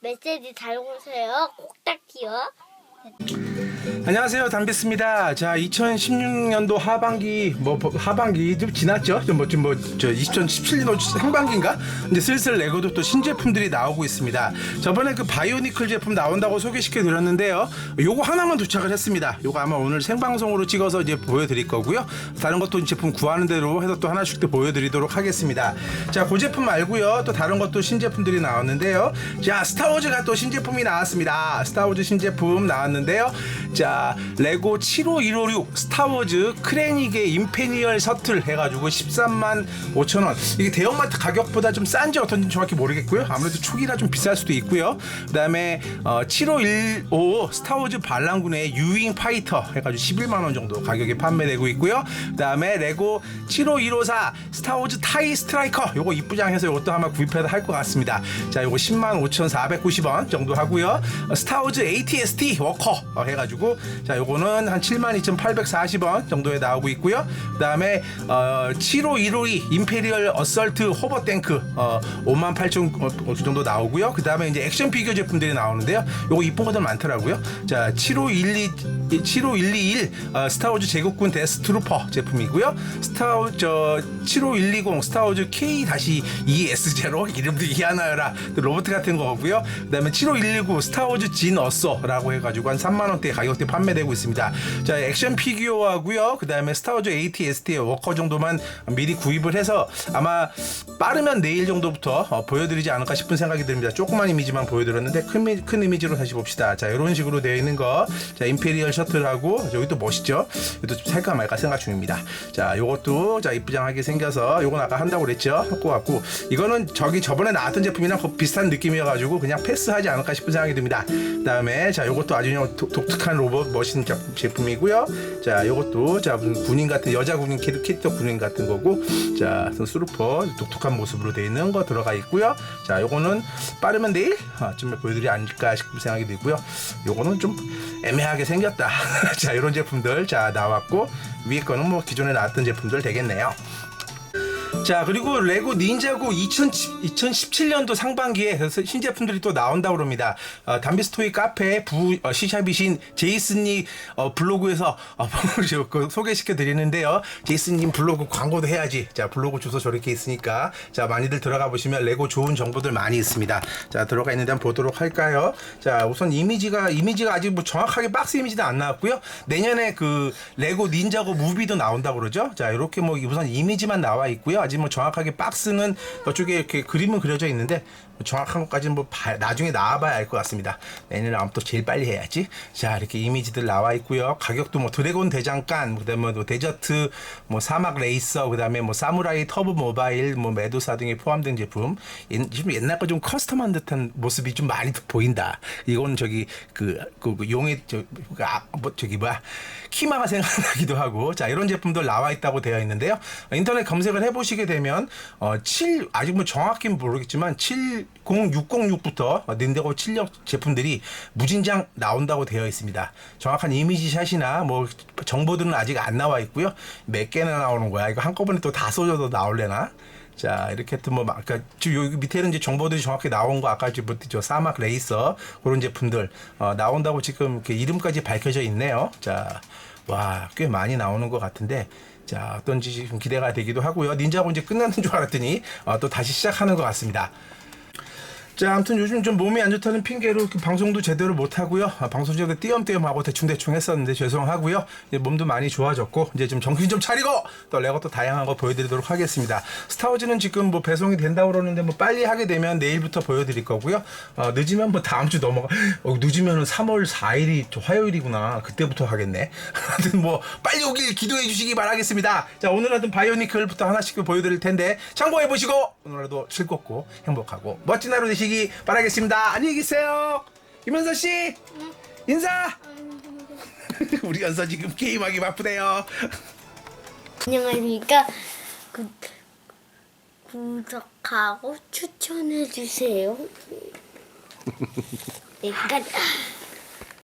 메시지 잘 오세요. 꼭딱지요. 안녕하세요 담비스입니다. 자 2016년도 하반기 뭐 하반기 좀 지났죠? 좀뭐좀뭐저 2017년 상반기인가? 이제 슬슬 레고도 또 신제품들이 나오고 있습니다. 저번에 그 바이오니클 제품 나온다고 소개시켜 드렸는데요. 요거 하나만 도착을 했습니다. 요거 아마 오늘 생방송으로 찍어서 이제 보여드릴 거고요. 다른 것도 제품 구하는 대로 해서 또 하나씩 또 보여드리도록 하겠습니다. 자, 그 제품 말고요. 또 다른 것도 신제품들이 나왔는데요. 자, 스타워즈가 또 신제품이 나왔습니다. 스타워즈 신제품 나왔는데요. 자, 레고 75156 스타워즈 크레닉의 임페리얼 서틀 해가지고 13만 5천 원. 이게 대형마트 가격보다 좀 싼지 어떤지 정확히 모르겠고요. 아무래도 초기라 좀 비쌀 수도 있고요. 그다음에 어, 7515 스타워즈 반란군의 유잉 파이터 해가지고 11만 원 정도 가격에 판매되고 있고요. 그다음에 레고 75154 스타워즈 타이 스트라이커 요거 이쁘장해서 요것도 아마 구입해서 할것 같습니다. 자, 요거 10만 5,490원 정도 하고요. 어, 스타워즈 ATST 워커 어, 해가지고 자, 요거는 한 72,840원 정도에 나오고 있고요. 그다음에 어, 75152 임페리얼 어설트 호버 탱크 어, 58,000 어, 정도 나오고요. 그다음에 이제 액션 피규어 제품들이 나오는데요. 요거 이쁜 것들 많더라고요. 자, 75122 75121 어, 스타워즈 제국군 데스트루퍼 제품이고요. 스타워즈 저 75120 스타워즈 K-2S0 이름도 희한하여라 그 로봇 같은 거고요. 그다음에 75119 스타워즈 진 어서라고 해가지고 한 3만 원대 가격 대 판매되고 있습니다. 자 액션 피규어하고요. 그다음에 스타워즈 AT-ST의 워커 정도만 미리 구입을 해서 아마 빠르면 내일 정도부터 어, 보여드리지 않을까 싶은 생각이 듭니다. 조그만 이미지만 보여드렸는데 큰, 미- 큰 이미지로 다시 봅시다. 자 이런 식으로 되어 있는 거, 자 임페리얼 셔틀하고 여기 또 멋있죠? 이것도 좀 살까 말까 생각 중입니다. 자 요것도 자 이쁘장하게 생겨서 요건 아까 한다고 그랬죠? 할것 같고 이거는 저기 저번에 나왔던 제품이랑 비슷한 느낌이어가지고 그냥 패스하지 않을까 싶은 생각이 듭니다. 그다음에 자 요것도 아주 독특한 로봇 멋있는 제- 제품이고요. 자 요것도 자 군인 같은 여자 군인 캐릭- 캐릭터 군인 같은 거고 자 스루퍼 독특한 모습으로 되어 있는 거 들어가 있고요. 자 요거는 빠르면 내일 아침에 보여드리지 않을까 싶은 생각이 들고요. 요거는 좀 애매하게 생겼다. 자 이런 제품들 자 나왔고 위에 거는 뭐 기존에 나왔던 제품들 되겠네요. 자 그리고 레고 닌자고 2010, 2017 년도 상반기에 신제품들이 또 나온다고 합니다. 어, 담비스토이 카페 부 어, 시샵이신 제이슨님 어, 블로그에서 어, 그 소개시켜 드리는데요. 제이슨님 블로그 광고도 해야지. 자 블로그 주소 저렇게 있으니까 자 많이들 들어가 보시면 레고 좋은 정보들 많이 있습니다. 자 들어가 있는데 한번 보도록 할까요? 자 우선 이미지가 이미지가 아직 뭐 정확하게 박스 이미지도 안 나왔고요. 내년에 그 레고 닌자고 무비도 나온다고 그러죠. 자 이렇게 뭐 우선 이미지만 나와 있고요. 아직 뭐 정확하게 박스는 이쪽에 이렇게 그림은 그려져 있는데 뭐 정확한 것까지는 뭐 봐- 나중에 나와봐야 알 것 같습니다. 내년에 아무 또 제일 빨리 해야지. 자 이렇게 이미지들 나와 있고요. 가격도 뭐 드래곤 대장간, 그다음에 뭐 데저트, 뭐 사막 레이서, 그다음에 뭐 사무라이 터보 모바일, 뭐 메두사 등이 포함된 제품. 옛- 지금 옛날 거 좀 커스텀한 듯한 모습이 좀 많이 보인다. 이건 저기 그, 그, 그 용의 저, 그 아, 뭐 저기 뭐야 키마가 생각나기도 하고 자 이런 제품들 나와 있다고 되어 있는데요. 인터넷 검색을 해보시 게 되면 어, 7 아직 뭐 정확히는 모르겠지만 70606부터 닌데고 7력 제품들이 무진장 나온다고 되어 있습니다. 정확한 이미지 샷이나 뭐 정보들은 아직 안 나와 있고요. 몇 개나 나오는 거야? 이거 한꺼번에 또 다 쏘져도 나올래나? 자 이렇게 해도 뭐 아까 지금 여기 밑에는 이제 정보들이 정확히 나온 거 아까 지금 저 사막 레이서 그런 제품들 어, 나온다고 지금 이렇게 이름까지 밝혀져 있네요. 자 와 꽤 많이 나오는 것 같은데 자 어떤지 지금 기대가 되기도 하고요. 닌자고 이제 끝나는 줄 알았더니 어, 또 다시 시작하는 것 같습니다. 자, 아무튼 요즘 좀 몸이 안 좋다는 핑계로 그 방송도 제대로 못 하고요. 아, 방송 중에 띄엄띄엄 하고 대충 대충 했었는데 죄송하고요. 이제 몸도 많이 좋아졌고 이제 좀 정신 좀 차리고 또 레고 또 다양한 거 보여드리도록 하겠습니다. 스타워즈는 지금 뭐 배송이 된다고 그러는데 뭐 빨리 하게 되면 내일부터 보여드릴 거고요. 어, 늦으면 뭐 다음 주 넘어가. 어, 늦으면은 3월 4일이 저 화요일이구나. 그때부터 하겠네. 하여튼 뭐 빨리 오길 기도해 주시기 바라겠습니다. 자, 오늘 하여튼 바이오니클부터 하나씩 보여드릴 텐데 참고해 보시고 오늘 하루도 즐겁고 행복하고 멋진 하루 되시기 바라겠습니다. 안녕히 계세요. 김현서 씨 인사. 우리 연서 지금 게임하기 바쁘대요. 안녕하십니까. 구, 구독하고 추천해주세요. 여기까지.